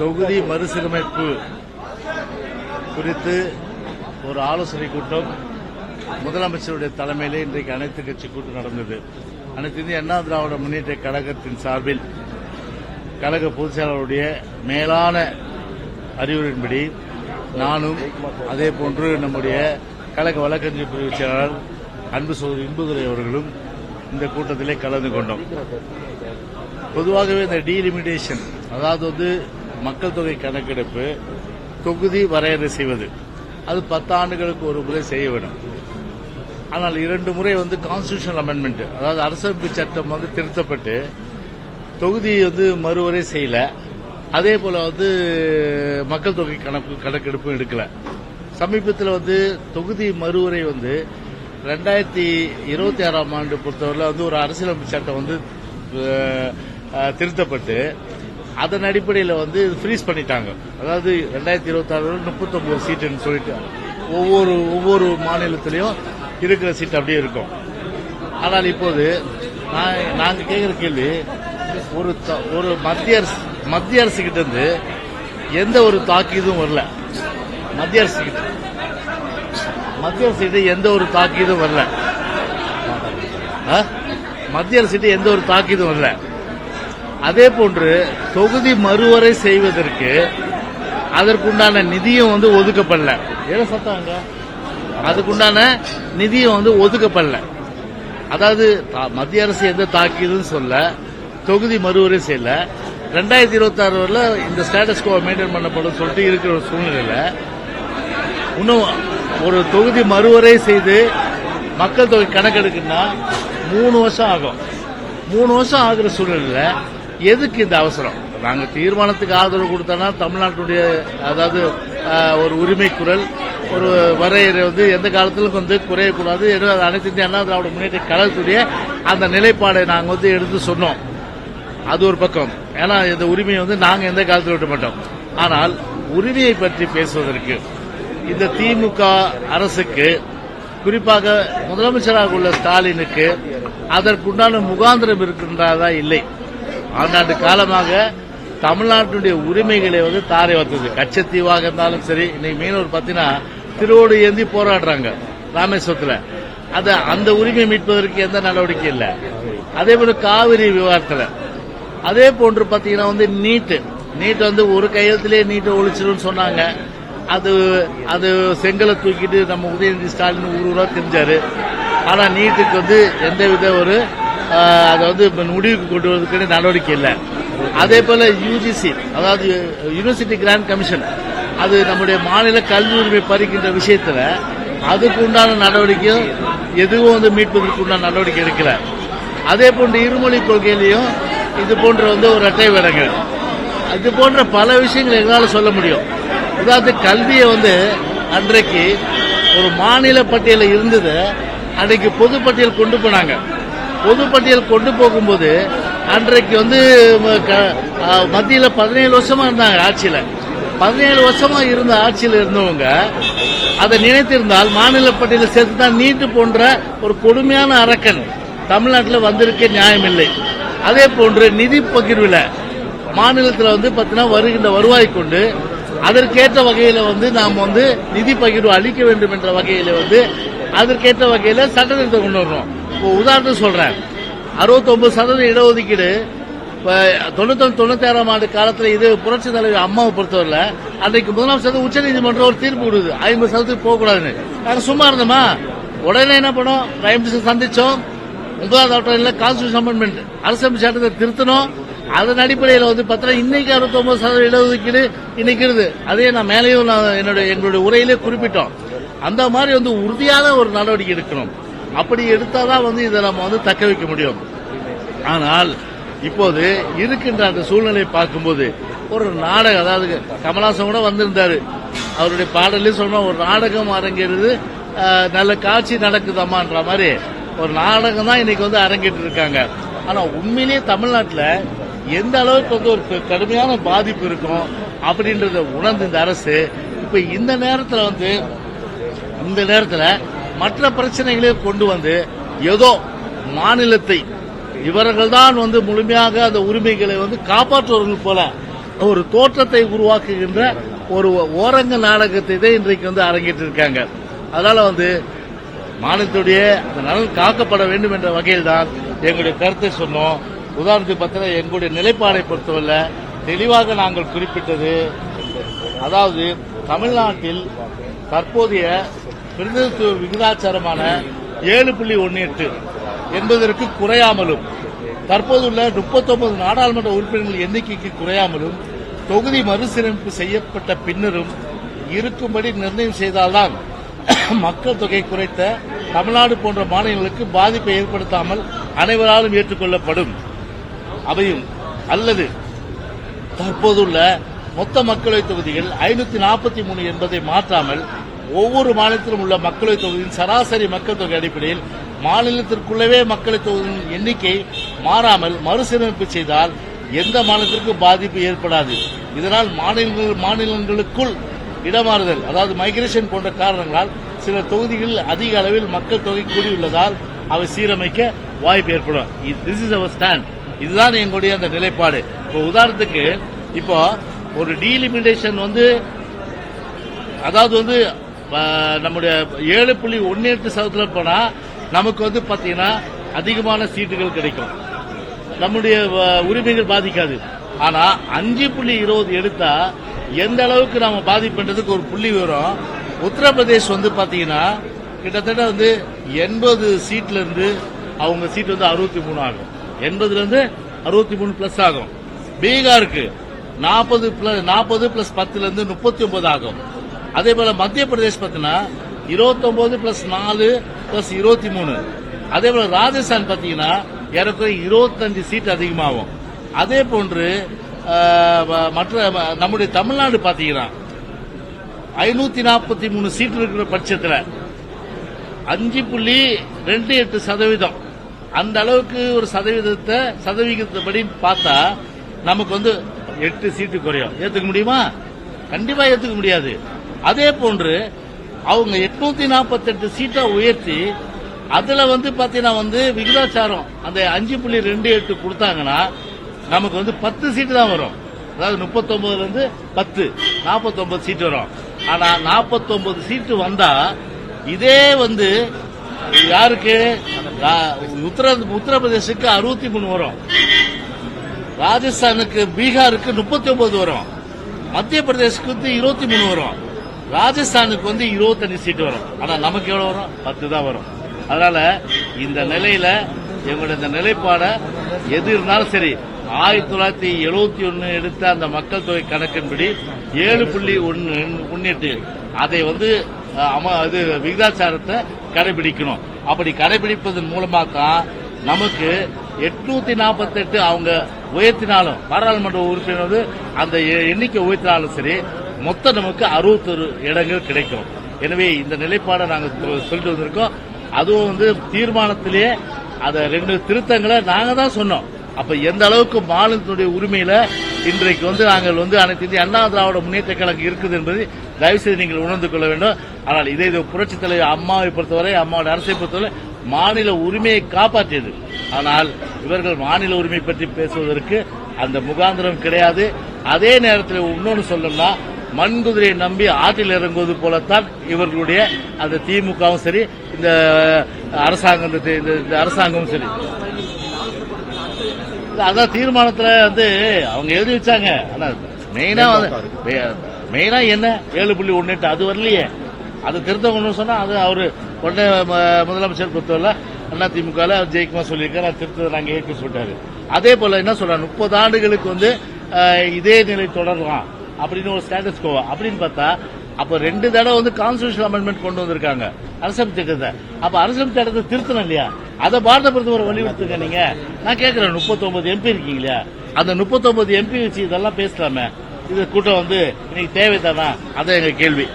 தொகுதி மறுசீரமைப்பு குறித்து ஒரு ஆலோசனை கூட்டம் முதலமைச்சருடைய தலைமையிலே இன்றைக்கு அனைத்து கட்சி கூட்டம் நடந்தது. அனைத்து இந்திய அண்ணா திராவிட முன்னேற்ற கழகத்தின் சார்பில் கழக பொதுச் செயலாளருடைய மேலான அறிவுரையின்படி நானும் அதே போன்று நம்முடைய கழக வழக்கறிஞர் பிரிவு செயலாளர் அன்பு சோதரி இன்புதுரை அவர்களும் இந்த கூட்டத்திலே கலந்து கொண்டோம். பொதுவாகவே இந்த டீலிமிடேஷன் அதாவது வந்து மக்கள் தொகை கணக்கெடுப்பு தொகுதி வரையறை செய்வது. அது பத்து ஆண்டுகளுக்கு ஒரு முறை செய்ய வேண்டும். ஆனால் இரண்டு முறை வந்து கான்ஸ்டியூஷனல் அமெண்ட்மெண்ட் அதாவது அரசமைப்பு சட்டம் வந்து திருத்தப்பட்டு தொகுதி வந்து மறுவரை செய்யல. அதே போல வந்து மக்கள் தொகை கணக்கு கணக்கெடுப்பும் எடுக்கல. சமீபத்தில் வந்து தொகுதி மறுவரை வந்து ரெண்டாயிரத்தி இருபத்தி ஆறாம் ஆண்டு பொறுத்தவரை வந்து ஒரு அரசியலமைப்பு சட்டம் வந்து திருத்தப்பட்டு அதன் அடிப்படையில் வந்து ஃப்ரீஸ் பண்ணிட்டாங்க. அதாவது ரெண்டாயிரத்தி இருபத்தாறு முப்பத்தொம்பது சீட்டுன்னு சொல்லிட்டு ஒவ்வொரு ஒவ்வொரு மாநிலத்திலையும் இருக்கிற சீட் அப்படியே இருக்கும். ஆனால் இப்போது நான் கேட்குற கேள்வி ஒரு ஒரு மத்திய அரசு மத்திய அரசு கிட்ட இருந்து எந்த ஒரு தாக்கீதும் வரல. மத்திய அரசு கிட்ட மத்திய அரசு கிட்ட எந்த ஒரு தாக்கீதும் வரல. மத்திய அரசு கிட்ட எந்த ஒரு தாக்கீதும் வரல. அதே போன்று தொகுதி மறுவரை செய்வதற்கு அதற்குண்டான நிதியும் வந்து ஒதுக்கப்படல. ஏன் சத்தாங்க அதுக்குண்டான நிதியும் வந்து ஒதுக்கப்படல. அதாவது தா- மத்திய அரசு எந்த தாக்கியதுன்னு சொல்ல தொகுதி மறுவரை செய்யல. ரெண்டாயிரத்தி இருபத்தி ஆறுல வரல இந்த ஸ்டேட்டஸ் கோ மெயின்டைன் பண்ணப்படும் சொல்லிட்டு இருக்கிற ஒரு சூழ்நிலையில இன்னும் ஒரு தொகுதி மறுவரை செய்து மக்கள் தொகை கணக்கெடுக்குன்னா மூணு வருஷம் ஆகும். மூணு வருஷம் ஆகுற சூழ்நிலையில எதுக்கு இந்த அவசரம்? நாங்கள் தீர்மானத்துக்கு ஆதரவு கொடுத்தோம்னா தமிழ்நாட்டுடைய அதாவது ஒரு உரிமை குரல் ஒரு வரையறை வந்து எந்த காலத்திலும் வந்து குறையக்கூடாது. ஏன்னா அது அனைத்து இந்திய அண்ணா திராவிட முன்னேற்ற கழகத்துடைய அந்த நிலைப்பாடை நாங்கள் வந்து எடுத்து சொன்னோம். அது ஒரு பக்கம். ஏன்னா இந்த உரிமையை வந்து நாங்கள் எந்த காலத்தில் விட மாட்டோம். ஆனால் உரிமையை பற்றி பேசுவதற்கு இந்த திமுக அரசுக்கு குறிப்பாக முதலமைச்சராக உள்ள ஸ்டாலினுக்கு அதற்குண்டான முகாந்திரம் இருக்கின்றதா இல்லை? ஆண்டாண்டு காலமாக தமிழ்நாட்டுடைய உரிமைகளை வந்து தாரை வந்தது கச்சத்தீவாக இருந்தாலும் சரி இன்னைக்கு மீனவர் பார்த்தீங்கன்னா திருவோடு ஏந்தி போராடுறாங்க ராமேஸ்வரத்தில். அது அந்த உரிமை மீட்பதற்கு எந்த நடவடிக்கை இல்லை. அதே போல காவிரி விவகாரத்தில். அதே போன்று பார்த்தீங்கன்னா வந்து நீட்டு. நீட் வந்து ஒரு கையெழுத்திலே நீட்டை ஒழிச்சிரும்னு சொன்னாங்க. அது அது செங்கலை தூக்கிட்டு நம்ம உதயநிதி ஸ்டாலின் ஊர் ஊராக தெரிஞ்சாரு. ஆனால் நீட்டுக்கு வந்து எந்தவித ஒரு அதை வந்து இப்போ முடிவுக்கு கொண்டு வரதுக்கு நடவடிக்கை இல்லை. அதே போல யூஜிசி அதாவது யூனிவர்சிட்டி கிராண்ட் கமிஷன் அது நம்முடைய மாநில கல்வி உரிமை பறிக்கின்ற விஷயத்துல அதுக்கு உண்டான நடவடிக்கையும் எதுவும் வந்து மீட்பதற்கு உண்டான நடவடிக்கை எடுக்கல. அதே போன்ற இருமொழி கொள்கையிலையும் இது போன்ற வந்து ஒரு அட்டை விடங்கள். இது போன்ற பல விஷயங்கள் எங்களால் சொல்ல முடியும். உதாரணத்துக்கு கல்வியை வந்து அன்றைக்கு ஒரு மாநில பட்டியலில் இருந்தது அன்றைக்கு பொதுப்பட்டியல் கொண்டு போனாங்க. பொதுப்பட்டியல் கொண்டு போகும்போது அன்றைக்கு வந்து மத்தியில் க- பதினேழு வருஷமா இருந்தாங்க ஆட்சியில். பதினேழு வருஷமா இருந்த ஆட்சியில் இருந்தவங்க அதை நினைத்திருந்தால் மாநில பட்டியலில் சேர்த்து தான் நீட்டு போன்ற ஒரு கொடுமையான அரக்கன் தமிழ்நாட்டில் வந்திருக்க நியாயமில்லை. அதே போன்று நிதி பகிர்வில் மாநிலத்தில் வந்து பார்த்தீங்கன்னா வருகின்ற வருவாய் கொண்டு அதற்கேற்ற வகையில் வந்து நாம் வந்து நிதி பகிர்வு அளிக்க வேண்டும் என்ற வகையில் வந்து அதற்கேற்ற வகையில் சட்டத்திருத்தம் கொண்டு வரணும் உதாரணத்துக்கு சொல்றேன். 69% இடஒதுக்கீடு இப்போ தொண்ணூத்தொன்று தொண்ணூத்தாறாம் ஆண்டு காலத்தில் இது புரட்சி தலைவர் அம்மாவை பொறுத்தவரையில அன்றைக்கு முதலமைச்சர் உச்சநீதிமன்றம் ஒரு தீர்ப்பு கொடுக்குது ஐம்பது சதவீதத்துக்கு போகக்கூடாதுன்னு நாங்கள் சும்மா இருந்தோமா? உடனே என்ன பண்ணோம்? பிரைம் மினிஸ்டர் சந்திச்சோம். ஒன்பதாவது இல்லை கான்ஸ்டியூஷன் அமெண்ட்மெண்ட் அரசமைப்பு சட்டத்தை திருத்தணும். அதன் அடிப்படையில் வந்து பார்த்தா இன்னைக்கு அறுபத்தொன்பது சதவீதம் இடஒதுக்கீடு இன்னைக்கு இருக்குது. அதே நான் மேலேயும் நான் என்னுடைய எங்களுடைய உரையிலே குறிப்பிட்டோம். அந்த மாதிரி வந்து உறுதியான ஒரு நடவடிக்கை எடுக்கணும். அப்படி எடுத்தால் தான் வந்து இதை நம்ம வந்து தக்க வைக்க முடியும். ஆனால் இப்போது இருக்கின்ற அந்த சூழ்நிலையை பார்க்கும்போது ஒரு நாடகம் அதாவது கமலாசன் கூட வந்திருந்தாரு. அவருடைய பாடலே சொன்ன ஒரு நாடகம் அரங்கேறுது நல்ல காட்சி நடக்குதாமான்ற மாதிரி. ஒரு நாடகம் தான் இன்னைக்கு வந்து அரங்கேற்று இருக்காங்க. ஆனா உண்மையிலேயே தமிழ்நாட்டில் எந்த அளவுக்கு வந்து ஒரு கடுமையான பாதிப்பு இருக்கும் அப்படின்றத உணர்ந்து இந்த அரசு இப்ப இந்த நேரத்தில் வந்து இந்த நேரத்தில் மற்ற பிரச்சனைகளையும் கொண்டு வந்து ஏதோ மாநிலத்தை இவர்கள் தான் வந்து முழுமையாக அந்த உரிமைகளை வந்து காப்பாற்றுவர்கள் போல ஒரு தோற்றத்தை உருவாக்குகின்ற ஒரு ஓரங்க நாடகத்தை தான் இன்றைக்கு வந்து அரங்கேற்று இருக்காங்க அதனால வந்து மாநிலத்துடைய அந்த நலன் காக்கப்பட வேண்டும் என்ற வகையில் தான் எங்களுடைய கருத்தை சொன்னோம். உதாரணத்துக்கு பார்த்தீங்கன்னா எங்களுடைய நிலைப்பாடை பொறுத்தவரை தெளிவாக நாங்கள் குறிப்பிட்டது அதாவது தமிழ்நாட்டில் தற்போதைய பிரதிநிதித்துவ விகிதாச்சாரமான ஏழு புள்ளி ஒன்று எட்டு என்பதற்கு குறையாமலும் தற்போதுள்ள முப்பத்தொன்பது நாடாளுமன்ற உறுப்பினர்கள் எண்ணிக்கைக்கு குறையாமலும் தொகுதி மறுசீரமைப்பு செய்யப்பட்ட பின்னரும் இருக்கும்படி நிர்ணயம் செய்தால்தான் மக்கள் தொகை குறைத்த தமிழ்நாடு போன்ற மாநிலங்களுக்கு பாதிப்பை ஏற்படுத்தாமல் அனைவராலும் ஏற்றுக்கொள்ளப்படும். அவையும் அல்லது தற்போதுள்ள மொத்த மக்களவைத் தொகுதிகள் ஐநூத்தி நாற்பத்தி மூணு என்பதை மாற்றாமல் ஒவ்வொரு மாநிலத்திலும் உள்ள மக்களவைத் தொகுதியின் சராசரி மக்கள் தொகை அடிப்படையில் மாநிலத்திற்குள்ளவே மக்களவைத் தொகுதியின் எண்ணிக்கை மாறாமல் மறுசீரமைப்பு செய்தால் எந்த மாநிலத்திற்கும் பாதிப்பு ஏற்படாது. இதனால் மாநிலங்கள் மாநிலங்களுக்குள் இடமாறுதல் அதாவது மைக்ரேஷன் போன்ற காரணங்களால் சில தொகுதிகளில் அதிக அளவில் மக்கள் தொகை கூடியுள்ளதால் அவை சீரமைக்க வாய்ப்பு ஏற்படும். திஸ் இஸ் அவர் ஸ்டாண்ட் இதுதான் எங்களுடைய அந்த நிலைப்பாடு. இப்போ உதாரணத்துக்கு இப்போ ஒரு டீலிமிட்டேஷன் வந்து அதாவது வந்து நம்முடைய ஏழு புள்ளி ஒன்னு எட்டு சதவீதத்தில் போனா நமக்கு வந்து பாத்தீங்கன்னா அதிகமான சீட்டுகள் கிடைக்கும். நம்முடைய உரிமைகள் பாதிக்காது. ஆனா அஞ்சு புள்ளி இருபது எடுத்தா எந்த அளவுக்கு நாம பாதிப்புன்றதுக்கு ஒரு புள்ளி வரும். உத்தரப்பிரதேஷ் வந்து பாத்தீங்கன்னா கிட்டத்தட்ட வந்து எண்பது சீட்ல இருந்து அவங்க சீட் வந்து அறுபத்தி மூணு ஆகும். எண்பதுல இருந்து அறுபத்தி மூணு பிளஸ் ஆகும். பீகாருக்கு நாற்பது பிளஸ் நாற்பது பிளஸ் பத்துல இருந்து முப்பத்தி ஒன்பது ஆகும். அதே போல மத்திய பிரதேஷ் பார்த்தீங்கன்னா இருபத்தொம்போது பிளஸ் நாலு பிளஸ் இருபத்தி மூணு. அதே போல ராஜஸ்தான் பார்த்தீங்கன்னா ஏறக்குறைய இருபத்தஞ்சு சீட் அதிகமாகும். அதே போன்று மற்ற நம்முடைய தமிழ்நாடு பார்த்தீங்கன்னா ஐநூத்தி நாற்பத்தி மூணு சீட் இருக்கிற பட்சத்தில் அஞ்சு புள்ளி ரெண்டு எட்டு சதவீதம். அந்த அளவுக்கு ஒரு சதவீதத்தை சதவிகிதப்படி பார்த்தா நமக்கு வந்து எட்டு சீட்டு குறையும். ஏத்துக்க முடியுமா? கண்டிப்பா ஏத்துக்க முடியாது. அதே போன்று அவங்க எட்நூத்தி நாற்பத்தெட்டு சீட்டை உயர்த்தி அதுல வந்து பாத்தீங்கன்னா வந்து விகிதாச்சாரம் அந்த அஞ்சு புள்ளி ரெண்டு எட்டு கொடுத்தாங்கன்னா நமக்கு வந்து பத்து சீட்டு தான் வரும். அதாவது முப்பத்தொன்பதுல இருந்து பத்து நாற்பத்தொன்பது சீட்டு வரும். ஆனா நாற்பத்தொன்பது சீட்டு வந்தா இதே வந்து யாருக்கு? உத்தர உத்தரப்பிரதேசுக்கு அறுபத்தி மூணு வரும். ராஜஸ்தானுக்கு பீகாருக்கு முப்பத்தி ஒன்பது வரும். மத்திய பிரதேசுக்கு வந்து இருபத்தி மூணு வரும். ராஜஸ்தானுக்கு வந்து இருபத்தஞ்சு சீட்டு வரும். ஆனா நமக்கு எவ்வளவு வரும்? பத்து தான் வரும். அதனால இந்த நிலையில எங்களுடைய இந்த நிலைப்பாட எது இருந்தாலும் சரி ஆயிரத்தி தொள்ளாயிரத்தி எழுபத்தி ஒன்னு எடுத்த அந்த மக்கள் தொகை கணக்கின்படி ஏழு புள்ளி ஒன்னு முன்னெட்டு அதை வந்து அம இது விகிதாச்சாரத்தை கடைபிடிக்கணும். அப்படி கடைபிடிப்பதன் மூலமா தான் நமக்கு எட்நூத்தி நாற்பத்தெட்டு அவங்க உயர்த்தினாலும் பாராளுமன்ற உறுப்பினர் அந்த எ- எண்ணிக்கை உயர்த்தினாலும் சரி மொத்தம் நமக்கு அறுபத்தொரு இடங்கள் கிடைக்கும். எனவே இந்த நிலைப்பாடை நாங்கள் சொல்லிட்டு வந்திருக்கோம். அதுவும் வந்து தீர்மானத்திலேயே அதை ரெண்டு திருத்தங்களை நாங்கள் தான் சொன்னோம். அப்ப எந்த அளவுக்கு மாநிலத்தினுடைய உரிமையில இன்றைக்கு வந்து நாங்கள் வந்து அனைத்து இந்திய அண்ணா திராவிட முன்னேற்ற கழகம் இருக்குது என்பதை தயவு செய்து நீங்கள் உணர்ந்து கொள்ள வேண்டும். ஆனால் இதே இது புரட்சித் தலைவர் அம்மாவை பொறுத்தவரை அம்மாவோட அரசை பொறுத்தவரை மாநில உரிமையை காப்பாற்றியது. ஆனால் இவர்கள் மாநில உரிமை பற்றி பேசுவதற்கு அந்த முகாந்திரம் கிடையாது. அதே நேரத்தில் இன்னொன்று சொல்லணும்னா மண்குதிரையை நம்பி ஆற்றில் இறங்குவது போலத்தான் இவர்களுடைய அந்த திமுகவும் சரி இந்த அரசாங்கம் இந்த- இந்த அரசாங்கமும் சரி. அதான் தீர்மானத்துல வந்து அவங்க எழுதி வச்சாங்க. ஆனால் மெயினா வந்து என்ன? ஏழு புள்ளி ஒன்னு எட்டு அது வரலையே. அது திருத்தம் சொன்னால் சொன்னா அது அவரு உடனே முதலமைச்சர் பொறுத்தவரை அண்ணா திமுக ஜெயக்குமார் சொல்லியிருக்காரு அது திருத்தத்தை நாங்க ஏற்க சொல்லிட்டாரு. அதே போல என்ன சொல்றாங்க முப்பது ஆண்டுகளுக்கு வந்து இதே நிலை தொடரலாம் அப்படின்னு ஒரு ஸ்டேட்டஸ் கோவா அப்படின்னு பார்த்தா அப்ப ரெண்டு தடவை வந்து கான்ஸ்டியூஷன் அமெண்ட்மெண்ட் கொண்டு வந்திருக்காங்க. அரசமைப்பு சட்டத்தை அப்ப அரசமைப்பு திட்டத்தை திருத்தணும் இல்லையா? அதை பாரத பிரதமர் வலியுறுத்துங்க நீங்க. நான் கேட்கிறேன் 39 எம்பி இருக்கீங்க இல்லையா? அந்த 39 எம்பி வச்சு இதெல்லாம் பேசலாமே. இது கூட்டம் வந்து இன்னைக்கு தேவைதானா? அதான் எங்க கேள்வி.